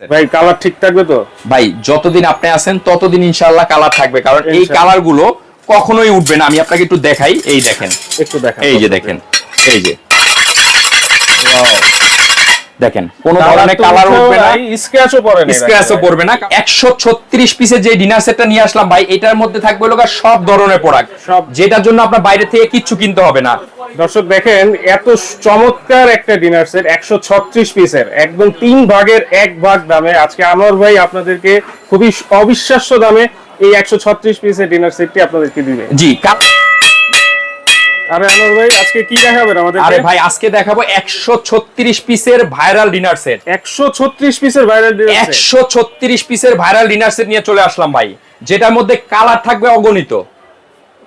ভাই কালার ঠিক থাকবে তো? ভাই যতদিন আপনি আছেন ততদিন ইনশাআল্লাহ কালার থাকবে। কারণ এই কালারগুলো কখনোই উঠবে না। আমি আপনাকে একটু দেখাই। এই দেখেন। একটু দেখেন। এই যে দেখেন। এই যে। দেখেন কোন ধরনের কালার উঠবে না। স্ক্র্যাচও পড়ে না। স্ক্র্যাচও পড়বে না একশো ছত্রিশ পিসের যে ডিনার সেটটা নিয়ে আসলাম ভাই এটার মধ্যে থাকবে সব ধরনের প্রোডাক্ট। যেটার জন্য আপনার বাইরে থেকে কিচ্ছু কিনতে হবে না। দর্শক দেখেন এত চমৎকার একটা ডিনার সেট একশো ছত্রিশ পিসের একদম তিন ভাগের এক ভাগ দামে। আজকে আনোয়ার ভাই আপনাদেরকে খুবই অবিশ্বাস্য দামে এই একশো ছত্রিশ পিসের ডিনার সেটটি আপনাদেরকে দিবে। জি আরে আনোয়ার ভাই আজকে কি দেখাবেন আমাদের আরে ভাই আজকে দেখাবো একশো ছত্রিশ পিসের ভাইরাল ডিনার সেট একশো ছত্রিশ পিসের ভাইরাল ডিনার সেট একশো ছত্রিশ পিসের ভাইরাল ডিনার সেট নিয়ে চলে আসলাম ভাই। যেটার মধ্যে কালার থাকবে অগণিত।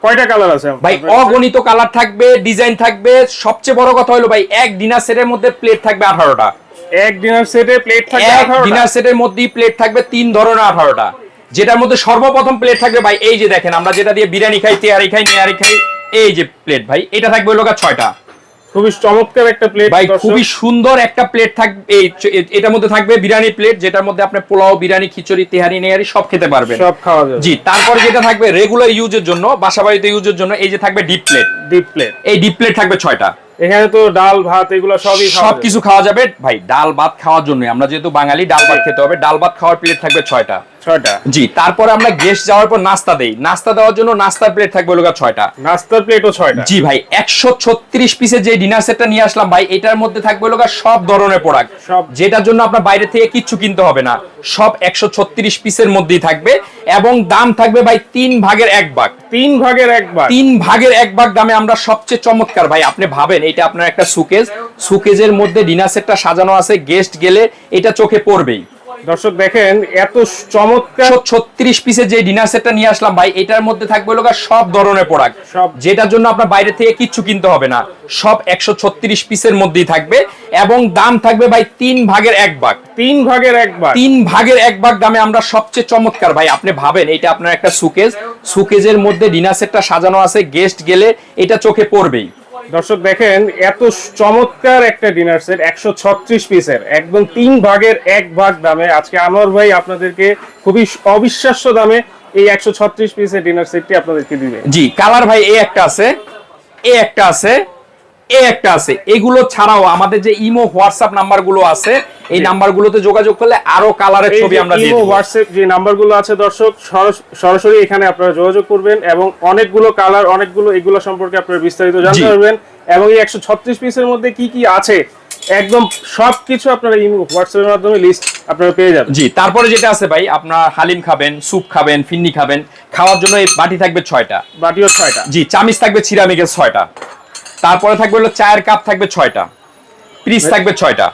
কয়টা কালার আছে? ভাই অগণিত কালার থাকবে ডিজাইন থাকবে। সবচেয়ে বড় কথা হলো ভাই এক ডিনার সেটের মধ্যে প্লেট থাকবে আঠারোটা। এক ডিনার সেটে প্লেট থাকবে এক 18টা। ডিনার সেটের মধ্যেই প্লেট থাকবে তিন ধরনের আঠারোটা। যেটার মধ্যে সর্বপ্রথম প্লেট থাকবে ভাই এই যে দেখেন আমরা যেটা দিয়ে বিরিয়ানি খাই তেয়ারি খাই নেয়ারি খাই এই যে প্লেট ভাই এটা থাকবে হলো ছয়টা। খুবই চমৎকার একটা প্লেট ভাই খুবই সুন্দর একটা প্লেট থাকবে এই এটার মধ্যে থাকবে বিরিয়ানি প্লেট যেটার মধ্যে আপনি পোলাও বিরিয়ানি খিচুড়ি তেহারি নেয়ারি সব খেতে পারবেন। সব খাওয়া যাবে। জি তারপরে যেটা থাকবে রেগুলার ইউজের জন্য বাসাবাড়িতে ইউজের জন্য এই যে থাকবে ডিপ প্লেট ডিপ প্লেট এই ডিপ প্লেট থাকবে ছয়টা। এখানে তো ডাল ভাত এগুলো সবই সব কিছু খাওয়া যাবে। ভাই ডাল ভাত খাওয়ার জন্য আমরা যেহেতু বাঙালি ডাল ভাত খেতে হবে। ডাল ভাত খাওয়ার প্লেট থাকবে ছয়টা। ছয়টা। জি তারপরে আমরা গেস্ট যাওয়ার পর নাস্তা দেই। নাস্তা দেওয়ার জন্য নাস্তার প্লেট থাকবে লোকা ছয়টা। নাস্তার প্লেটও ছয়টা। জি ভাই একশো ছত্রিশ পিসের যে ডিনার সেটটা নিয়ে আসলাম ভাই এটার মধ্যে থাকবে লোকা সব ধরনের প্রোডাক্ট সব। যেটার জন্য আপনার বাইরে থেকে কিচ্ছু কিনতে হবে না। সব একশো ছত্রিশ পিসের মধ্যেই থাকবে এবং দাম থাকবে ভাই তিন ভাগের এক ভাগ। তিন ভাগের একবার তিন ভাগের এক ভাগ দামে আমরা সবচেয়ে চমৎকার ভাই আপনি ভাবেন এটা আপনার একটা সুকেজ সুকেজের মধ্যে ডিনার সেটটা সাজানো আছে গেস্ট গেলে এটা চোখে পড়বেই। দর্শক দেখেন এত চমৎকার। ছত্রিশ পিসের যে ডিনার সেটটা নিয়ে আসলাম ভাই এটার মধ্যে থাকবে গা সব ধরনের প্রোডাক্ট সব। যেটার জন্য আপনার বাইরে থেকে কিচ্ছু কিনতে হবে না। সব একশো ছত্রিশ পিসের মধ্যেই থাকবে এবং দাম থাকবে ভাই তিন ভাগের এক ভাগ। তিন ভাগের একবার তিন ভাগের এক ভাগ দামে আমরা সবচেয়ে চমৎকার ভাই আপনি ভাবেন এটা আপনার একটা সুকেজ সুকেজের মধ্যে ডিনার সেটটা সাজানো আছে গেস্ট গেলে এটা চোখে পড়বেই। দর্শক, দেখেন, এত চমৎকার একটা ডিনার সেট একশো ছত্রিশ পিসের, একদম তিন ভাগের এক ভাগ দামে। আজকে আনোয়ার ভাই আপনাদেরকে খুবই অবিশ্বাস্য দামে এই একশো ছত্রিশ পিসের ডিনার সেটটি আপনাদেরকে দিবে। জি, কালার ভাই, এ একটা আছে, এ একটা আছে। এ একটা আছে। এগুলো ছাড়াও আমাদের যে ইমো হোয়াটসঅ্যাপ নাম্বারগুলো আছে এই নাম্বার গুলোতে যোগাযোগ করলে আরও কালারের ছবি আমরা দিয়ে দিব। হোয়াটসঅ্যাপ যে নাম্বারগুলো আছে দর্শক সরাসরি এখানে আপনারা যোগাযোগ করবেন এবং অনেকগুলো কালার অনেকগুলো এগুলো সম্পর্কে আপনারা বিস্তারিত জানতে পারবেন। এবং এই একশো ছত্রিশ পিসের মধ্যে কি কি আছে একদম সবকিছু আপনারা ইমো হোয়াটসঅ্যাপের মাধ্যমে লিস্ট আপনারা পেয়ে যাবেন। জি তারপরে যেটা আছে ভাই আপনার হালিম খাবেন স্যুপ খাবেন ফিন্নি খাবেন খাওয়ার জন্য এই বাটি থাকবে ছয়টা। বাটিও ছয়টা। জি চামিচ থাকবে সিরামিকের ছয়টা। তারপরে থাকবে হলো চায়ের কাপ থাকবে ছয়টা। পিস থাকবে ছয়টা।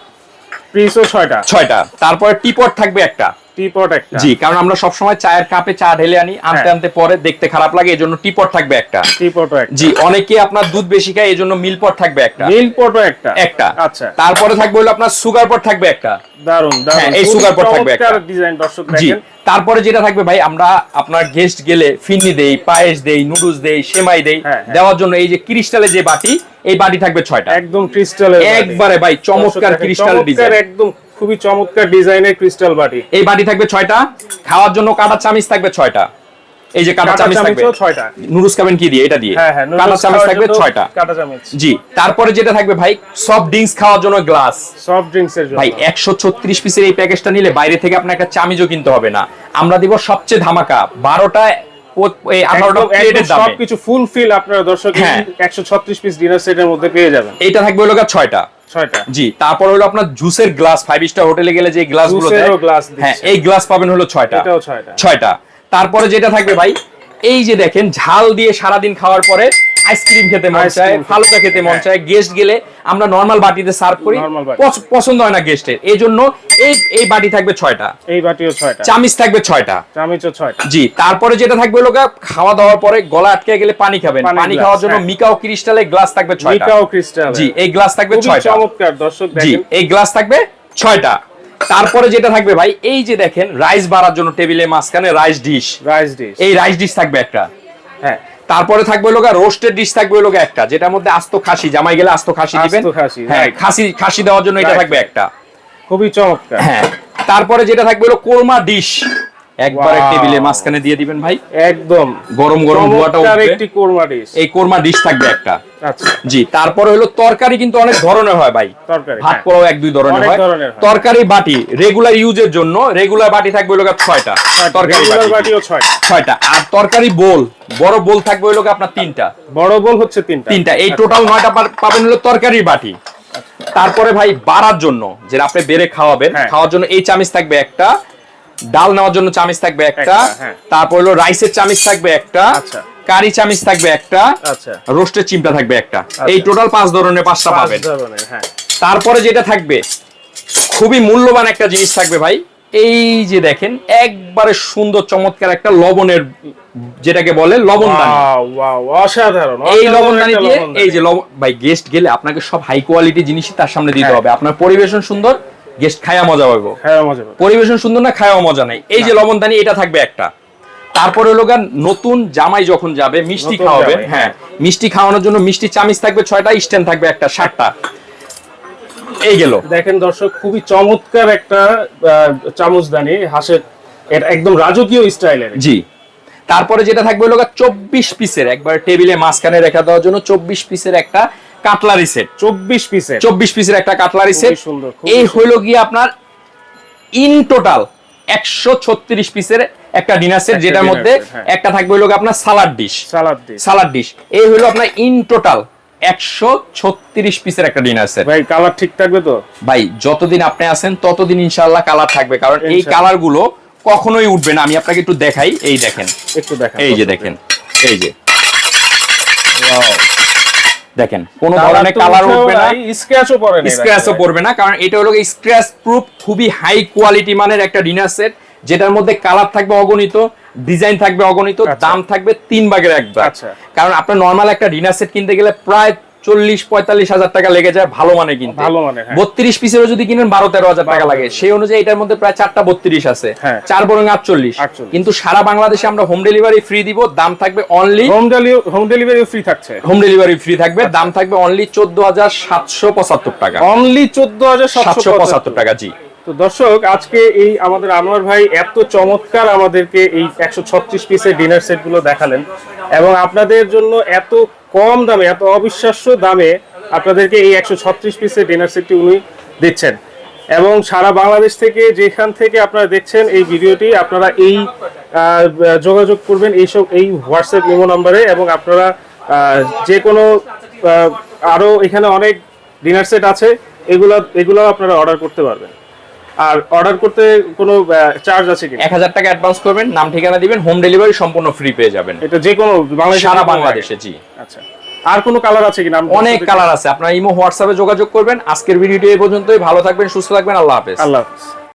পিসও ছয়টা। ছয়টা। তারপরে টিপট থাকবে একটা। টিপট একটা। জি কারণ আমরা সবসময় চায়ের কাপে চা ঢেলে আনি আনতে হ্যাঁ। আনতে পরে দেখতে খারাপ লাগে এই জন্য টিপট থাকবে একটা। একটা। জি অনেকে আপনার দুধ বেশি খায় এই জন্য মিল পট থাকবে একটা। মিলপটও একটা। একটা। আচ্ছা। তারপরে থাকবে হলো আপনার সুগার পট থাকবে একটা। দারুণ দারুণ হ্যাঁ, এই sugar pot থাকবে একটা। ডিজাইন দর্শক দেখেন। তারপরে যেটা থাকবে ভাই আমরা আপনার গেস্ট গেলে ফিন্নি দেই পায়েস দেই নুডলস দেই সেমাই দেই হ্যাঁ। দেওয়ার জন্য এই যে ক্রিস্টালের যে বাটি এই বাটি থাকবে ছয়টা। একদম ক্রিস্টালের একবারে ভাই চমৎকার ক্রিস্টাল ডিজাইন একদম খুবই চমৎকার ডিজাইনের ক্রিস্টাল বাটি। এই বাটি থাকবে ছয়টা। খাওয়ার জন্য কাটা চামিচ থাকবে ছয়টা। এই যে কাটা চামিচ থাকবে। চামচও খাবেন কি দিয়ে? এটা দিয়ে। হ্যাঁ হ্যাঁ কাটা চামিচ থাকবে কাটা চামচ। জি তারপরে যেটা থাকবে ভাই সফট ড্রিঙ্কস খাওয়ার জন্য গ্লাস সফট ড্রিঙ্কস এর জন্য। ভাই একশো ছত্রিশ পিসের এই প্যাকেজটা নিলে বাইরে থেকে আপনার একটা চামিজও কিনতে হবে না। আমরা দিব সবচেয়ে ধামাকা বারোটা আঠারোটা একদম প্লেটের একদম দামে। সবকিছু ফুল ফিল আপনারা দর্শক হ্যাঁ। একশো ছত্রিশ পিস ডিনার সেটের মধ্যে পেয়ে যাবেন। এটা থাকবে হলো ছয়টা। ছয়টা। জি তারপর হলো আপনার জুসের গ্লাস ফাইভ স্টার হোটেলে গেলে যে গ্লাসগুলো দেয়। হ্যাঁ এই গ্লাস পাবেন হলো ছয়টা। ছয়টা। তারপরে যেটা থাকবে ভাই এই যে দেখেন ঝাল দিয়ে সারাদিন খাওয়ার পরে আইসক্রিম খেতে মন চায় ফালুদা খেতে মন। চায়। গেস্ট গেলে আমরা নর্মাল বাটিতে সার্ভ করি। পছন্দ হয় না গেস্টের এই জন্য এই এই বাটি থাকবে ছয়টা। এই বাটিও ছয়টা। চামিচ থাকবে ছয়টা। চামচও ছয়টা। জি তারপরে যেটা থাকবে হলো খাওয়া দাওয়ার পরে গলা আটকে গেলে পানি খাবেন। পানি খাওয়ার জন্য। মিকাও ক্রিস্টালের গ্লাস থাকবে ছয়টা। মিকাও ক্রিস্টাল জি এই গ্লাস থাকবে ছয়টা। চমৎকার দর্শক জি দেখেন। এই গ্লাস থাকবে ছয়টা। তারপরে যেটা থাকবে ভাই এই যে দেখেন রাইস বাড়ার জন্য টেবিলে মাঝখানে রাইস ডিশ রাইস ডিশ এই রাইস ডিশ থাকবে একটা। হ্যাঁ। তারপরে থাকবে লোক রোস্টেড ডিশ থাকবে লোক একটা যেটার মধ্যে আস্ত খাসি জামাই গেলে আস্ত খাসি আস্ত দিবেন খাসি, হ্যাঁ খাসি খাসি দেওয়ার জন্য এটা থাকবে একটা। খুবই চমৎকার। হ্যাঁ তারপরে যেটা থাকবে হলো কোরমা ডিশ একবারে. টেবিলের মাঝখানে দিয়ে দিবেন ভাই। একদম। গরম গরম ধোয়াটা উঠবে। একটি কোরমা ডিশ। এই কোরমা ডিশ থাকবে একটা। আচ্ছা। জি তারপরে হলো তরকারি কিন্তু অনেক ধরনের হয় ভাই। তরকারি ভাত হ্যাঁ। পোলাও এক দুই ধরনের হয়। তরকারি বাটি রেগুলার ইউজের জন্য রেগুলার বাটি থাকবে হলো তরকারি বাটিও আর তরকারি বোল বড় বোল থাকবে হলো আপনার তিনটা। বড় বল হচ্ছে তিনটা। তিনটা। এই টোটাল নয়টা পাবেন হলো তরকারির বাটি। তারপরে ভাই বাড়ার জন্য যেটা আপনি বেড়ে খাওয়াবেন হ্যাঁ। খাওয়ার জন্য এই চামিচ থাকবে একটা। ডাল নেওয়ার জন্য চামিচ থাকবে একটা হ্যাঁ। তারপর হলো রাইসের চামিচ থাকবে একটা আচ্ছা। কারি চামিচ থাকবে একটা আচ্ছা। রোস্টের চিমটা থাকবে একটা। এই টোটাল পাঁচ ধরনের পাঁচটা পাবেন। হ্যাঁ। তারপরে যেটা থাকবে খুবই মূল্যবান একটা জিনিস থাকবে ভাই। এই যে দেখেন একবারে সুন্দর চমৎকার একটা লবণের যেটাকে বলে অসাধারণ এই লবণদানি দিয়ে এই যে ভাই গেস্ট গেলে আপনাকে সব হাই কোয়ালিটি জিনিসই তার সামনে দিতে হ্যাঁ। হবে। আপনার পরিবেশন সুন্দর গেস্ট খায়া মজা পাবো। হ্যাঁ মজা পাবে। পরিবেশন সুন্দর না খায়াও মজা নাই। এই যে লবণদানি এটা থাকবে একটা। তারপরে হলো নতুন জামাই যখন যাবে মিষ্টি খাওয়াবে হ্যাঁ মিষ্টি খাওয়ানোর জন্য মিষ্টি চামিচ থাকবে ছয়টা স্ট্যান্ড থাকবে একটা সাতটা। এই গেল। দেখেন দর্শক খুবই চমৎকার একটা চামচদানি হাঁসের এটা একদম রাজকীয় স্টাইলের। জি। তারপরে যেটা থাকবে হলো চব্বিশ পিসের একবার টেবিলে মাঝখানে রেখে দেওয়ার জন্য চব্বিশ পিসের একটা কাটলারি সেট চব্বিশ পিসের। চব্বিশ পিসের একটা কাটলারি সেট সুন্দর, এই। হইল গিয়ে আপনার ইন টোটাল একশো ছত্রিশ পিসের একটা ডিনার সেট যেটার মধ্যে হ্যাঁ। একটা থাকবে হলো আপনার salad dish salad this salad dish এই হলো আপনার ইন টোটাল একশো ছত্রিশ পিসের একটা ডিনার সেট ভাই কালার ঠিক থাকবে তো? ভাই যতদিন আপনি আছেন ততদিন ইনশাল্লাহ কালার থাকবে কারণ এই। কালারগুলো কখনোই উঠবে না। আমি আপনাকে একটু দেখাই এই দেখেন। একটু দেখা এই যে দেখেন এই যে. দেখেন কোন ধরনের কালার উঠবে না স্ক্র্যাচও পড়বে না স্ক্র্যাচও পড়বে না কারণ এটা হলো স্ক্র্যাচ প্রুফ খুবই হাই কোয়ালিটি মানের একটা ডিনার সেট যেটার মধ্যে কালার থাকবে অগণিত ডিজাইন থাকবে অগণিত আচ্ছা। দাম থাকবে তিন ভাগের এক ভাগ আচ্ছা। কারণ আপনার নর্মাল একটা ডিনার সেট কিনতে গেলে প্রায় চল্লিশ পঁয়তাল্লিশ হাজার টাকা লেগে যায় ভালো মানে কিনতে। ভালো মানের, হ্যাঁ। বত্রিশ পিসেরও যদি কিনেন বারো তেরো হাজার টাকা লাগে। সেই অনুযায়ী এটার মধ্যে প্রায় চারটা বত্রিশ আছে। হ্যাঁ। চার বরং আটচল্লিশ। 48 কিন্তু সারা বাংলাদেশে আমরা হোম ডেলিভারি ফ্রি দিব দাম থাকবে only home home delivery free থাকছে। হোম ডেলিভারি ফ্রি থাকবে দাম থাকবে অনলি চোদ্দ হাজার সাতশো পঁচাত্তর টাকা। অনলি চোদ্দ হাজার সাতশো পঁচাত্তর। টাকা জি। তো দর্শক আজকে এই আমাদের আনোয়ার ভাই এত চমৎকার আমাদেরকে এই একশো ছত্রিশ পিসের ডিনার সেটগুলো দেখালেন এবং আপনাদের জন্য এত কম দামে, এত অবিশ্বাস্য দামে আপনাদেরকে এই একশো ছত্রিশ পিসের ডিনার সেটটি উনি দিচ্ছেন। এবং সারা বাংলাদেশ থেকে যেখান থেকে আপনারা দেখছেন এই ভিডিওটি, আপনারা এই যোগাযোগ করবেন এইসব এই হোয়াটসঅ্যাপ ইমো নাম্বারে এবং আপনারা যে কোনো আরও এখানে অনেক ডিনার সেট আছে, এগুলো এগুলো আপনারা অর্ডার করতে পারবেন। আর অর্ডার করতে কোনো চার্জ আছে কি এক হাজার টাকা অ্যাডভান্স করবেন নাম ঠিকানা দিবেন হোম ডেলিভারি সম্পূর্ণ ফ্রি পেয়ে যাবেন। এটা যে কোনো বাংলাদেশ সারা বাংলাদেশে জি। আচ্ছা। আর কোনো কালার আছে কি নাম অনেক কালার আছে। আপনার ইমো হোয়াটসঅ্যাপে যোগাযোগ করবেন। আজকের ভিডিওটি এই পর্যন্তই। ভালো থাকবেন সুস্থ থাকবেন। আল্লাহ হাফেজ। আল্লাহ হাফেজ।